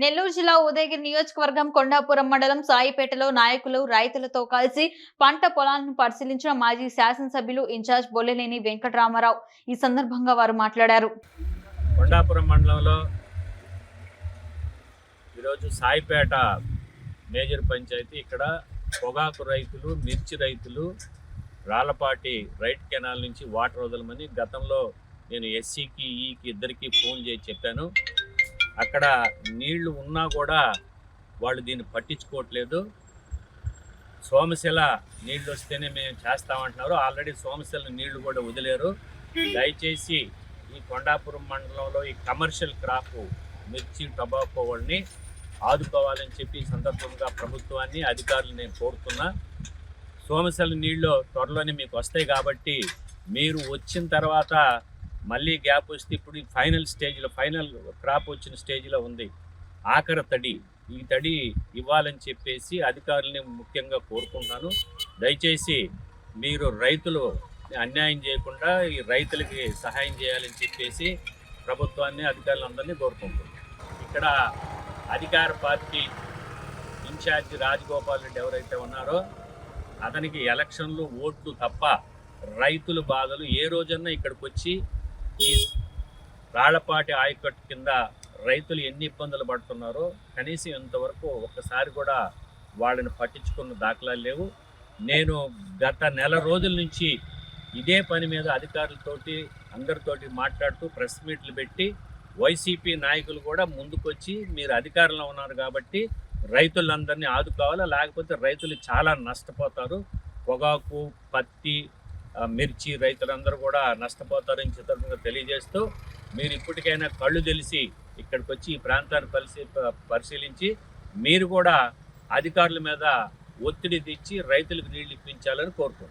నెల్లూరు జిల్లా ఉదయగిరి నియోజకవర్గం కొండాపురం మండలం సాయిపేటలో నాయకులు రైతులతో కలిసి పంట పొలాలను పరిశీలించిన మాజీ శాసనసభ్యులు ఇన్ఛార్జ్ బొల్లెలేని వెంకటరామారావు. ఈ సందర్భంగా వారు మాట్లాడారు. కొండాపురం మండలంలో ఈరోజు సాయిపేట మేజర్ పంచాయతీ. ఇక్కడ పొగాకు రైతులు మిర్చి రైతులు రాళ్ళపాటి రైట్ కెనాల్ నుంచి వాటర్ వదలమని గతంలో నేను ఎస్సీకి ఈకి ఇద్దరికి ఫోన్ చేసి చెప్పాను. అక్కడ నీళ్ళు ఉన్నా కూడా వాళ్ళు దీన్ని పట్టించుకోవట్లేదు. సోమశిల నీళ్ళు వస్తేనే మేము చేస్తామంటున్నారు. ఆల్రెడీ సోమశిల నీళ్ళు కూడా వదిలేరు. దయచేసి ఈ కొండాపురం మండలంలో ఈ కమర్షియల్ క్రాప్ మిర్చి టొబాకో వాళ్ళని ఆదుకోవాలని చెప్పి సందర్భంగా ప్రభుత్వాన్ని అధికారులు నేను కోరుతున్నా. సోమశిల నీళ్ళు త్వరలోనే మీకు వస్తాయి కాబట్టి మీరు వచ్చిన తర్వాత మళ్ళీ గ్యాప్ వస్తే ఇప్పుడు ఈ ఫైనల్ స్టేజ్లో ఫైనల్ క్రాప్ వచ్చిన స్టేజ్లో ఉంది. ఆఖరి తడి ఈ తడి ఇవ్వాలని చెప్పేసి అధికారులని ముఖ్యంగా కోరుకుంటున్నాను దయచేసి మీరు రైతులు అన్యాయం చేయకుండా ఈ రైతులకి సహాయం చేయాలని చెప్పేసి ప్రభుత్వాన్ని అధికారులందరినీ కోరుకుంటున్నాను. ఇక్కడ అధికార పార్టీ ఇన్ఛార్జి రాజగోపాల్ రెడ్డి ఎవరైతే ఉన్నారో అతనికి ఎలక్షన్లు ఓట్లు తప్ప రైతుల బాధలు ఏ రోజన్నా ఇక్కడికి వచ్చి ఈ రాళ్ళపాటి ఆయకట్టు కింద రైతులు ఎన్ని ఇబ్బందులు పడుతున్నారో కనీసం ఇంతవరకు ఒక్కసారి కూడా వాళ్ళని పట్టించుకున్న దాఖలాలు లేవు. నేను గత నెల రోజుల నుంచి ఇదే పని మీద అధికారులతోటి అందరితోటి మాట్లాడుతూ ప్రెస్ మీట్లు పెట్టి వైసీపీ నాయకులు కూడా ముందుకొచ్చి మీరు అధికారంలో ఉన్నారు కాబట్టి రైతులందరినీ ఆదుకోవాలి? లేకపోతే రైతులు చాలా నష్టపోతారు. పొగాకు పత్తి మిర్చి రైతులందరూ కూడా నష్టపోతారని చిత్రంగా తెలియజేస్తూ మీరు ఇప్పటికైనా కళ్ళు తెలిసి ఇక్కడికి వచ్చి ఈ ప్రాంతాన్ని పరిశీ పరిశీలించి మీరు కూడా అధికారుల మీద ఒత్తిడి తెచ్చి రైతులకు నీళ్ళు ఇప్పించాలని కోరుకుంటున్నాను